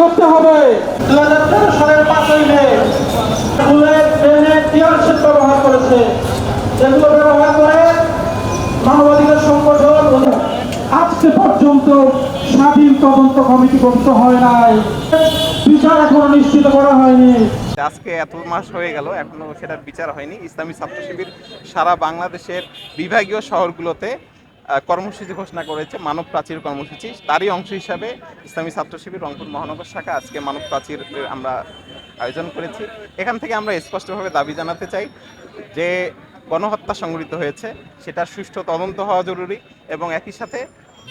করতে হবে। দু হাজার তেরো সালের পাঁচই মে ব্যবহার করেছে। ব্যবহার করে মানবাধিকার সংগঠন আজকে পর্যন্ত স্বাধীন তদন্ত কমিটি গঠিত হয় নাই। বিচার এখনও নিশ্চিত করা হয়নি। আজকে এত মাস হয়ে গেল, এখনও সেটার বিচার হয়নি। ইসলামী ছাত্র শিবির সারা বাংলাদেশের বিভাগীয় শহরগুলোতে কর্মসূচি ঘোষণা করেছে মানব প্রাচীর কর্মসূচি। তারই অংশ হিসাবে ইসলামী ছাত্র শিবির রংপুর মহানগর শাখা আজকে মানব প্রাচীর আমরা আয়োজন করেছি। এখান থেকে আমরা স্পষ্টভাবে দাবি জানাতে চাই যে গণহত্যা সংঘটিত হয়েছে, সেটার সুষ্ঠু তদন্ত হওয়া জরুরি এবং একই সাথে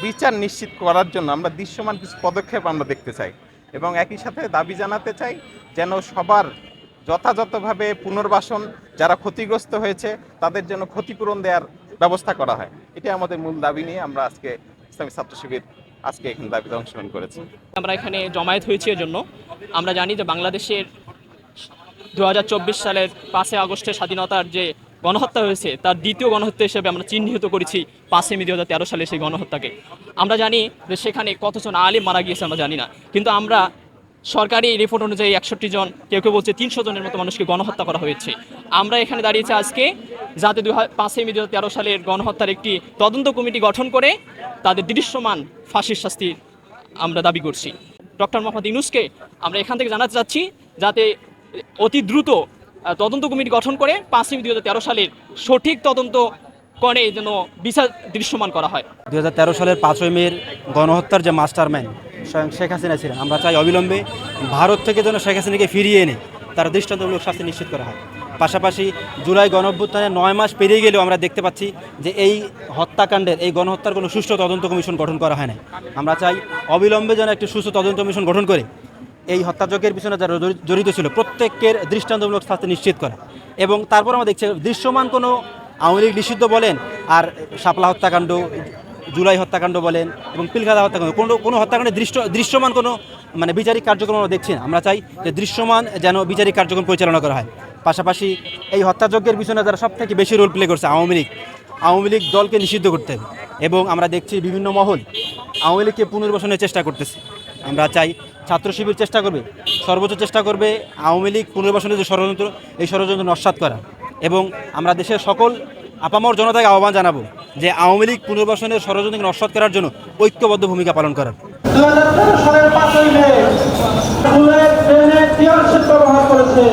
বিচার নিশ্চিত করার জন্য আমরা দৃশ্যমান কিছু পদক্ষেপ আমরা দেখতে চাই এবং একই সাথে দাবি জানাতে চাই যেন সবার যথাযথভাবে পুনর্বাসন, যারা ক্ষতিগ্রস্ত হয়েছে, তাদের জন্য ক্ষতিপূরণ দেওয়ার ব্যবস্থা করা হয়। এটা আমাদের মূল দাবি নিয়ে আমরা আজকে ইসলামী ছাত্র শিবির আজকে এখানে দাবিতে অংশগ্রহণ করেছি। আমরা এখানে জমায়েত হয়েছি এজন্য। আমরা জানি যে বাংলাদেশের দু হাজার চব্বিশ সালের পাঁচই আগস্টের স্বাধীনতার যে গণহত্যা হয়েছে, তার দ্বিতীয় গণহত্যা হিসেবে আমরা চিহ্নিত করেছি পাঁচই মে দু হাজার তেরো সালে সেই গণহত্যাকে। আমরা জানি যে সেখানে কতজন আলিম মারা গিয়েছে আমরা জানি না। কিন্তু আমরা সরকারি রিপোর্ট অনুযায়ী একষট্টি জন, কেউ কেউ বলছে তিনশো জনের মতো মানুষকে গণহত্যা করা হয়েছে। আমরা এখানে দাঁড়িয়েছি আজকে যাতে দু পাঁচই মে দু তেরো সালের গণহত্যার একটি তদন্ত কমিটি গঠন করে তাদের দৃশ্যমান ফাঁসির শাস্তি আমরা দাবি করছি। ডক্টর মোহাম্মদ ইউনুসকে আমরা এখান থেকে জানাতে চাচ্ছি যাতে অতি দ্রুত তদন্ত কমিটি গঠন করে পাঁচই দুই হাজার তেরো সালের সঠিক তদন্ত করে যেন বিচার দৃশ্যমান করা হয়। দু হাজার তেরো সালের পাঁচই মের গণহত্যার যে মাস্টারম্যান স্বয়ং শেখ হাসিনা ছিলেন, আমরা চাই অবিলম্বে ভারত থেকে যেন শেখ হাসিনাকে ফিরিয়ে এনে তার দৃষ্টান্তমূলক শাস্তি নিশ্চিত করা হয়। পাশাপাশি জুলাই গণঅভ্যুত্থানে নয় মাস পেরিয়ে গেলেও আমরা দেখতে পাচ্ছি যে এই হত্যাকাণ্ডের, এই গণহত্যার কোনো সুষ্ঠু তদন্ত কমিশন গঠন করা হয় না আমরা চাই অবিলম্বে যেন একটি সুস্থ তদন্ত কমিশন গঠন করে এই হত্যাযজ্ঞের পিছনে যারা জড়িত ছিল, প্রত্যেকের দৃষ্টান্তমূলক শাস্তি নিশ্চিত করা। এবং তারপর আমরা দেখছি দৃশ্যমান কোনো আওয়ামী লীগ নিষিদ্ধ বলেন আর শাপলা হত্যাকাণ্ড, জুলাই হত্যাকাণ্ড বলেন এবং পিলখাদা হত্যাকাণ্ড, কোনো কোনো হত্যাকাণ্ডে দৃশ্য দৃশ্যমান কোনো মানে বিচারিক কার্যক্রম আমরা দেখছি না। আমরা চাই যে দৃশ্যমান যেন বিচারিক কার্যক্রম পরিচালনা করা হয়। পাশাপাশি এই হত্যাযজ্ঞের পিছনে যারা সব থেকে বেশি রোল প্লে করছে আওয়ামী লীগ আওয়ামী লীগ দলকে নিষিদ্ধ করতে এবং আমরা দেখছি বিভিন্ন মহল আওয়ামী লীগকে পুনর্বাসনের চেষ্টা করতেছে। আমরা চাই ছাত্র শিবির চেষ্টা করবে, সর্বোচ্চ চেষ্টা করবে আওয়ামী লীগ পুনর্বাসনের যে ষড়যন্ত্র, এই ষড়যন্ত্র নস্বাত করা। এবং আমরা দেশের সকল আপামর জনতাকে আহ্বান জানাব যে আওয়ামী লীগ পুনর্বাসনের ষড়যন্ত্রকে নস্বাত করার জন্য ঐক্যবদ্ধ ভূমিকা পালন করার। সালের করেছে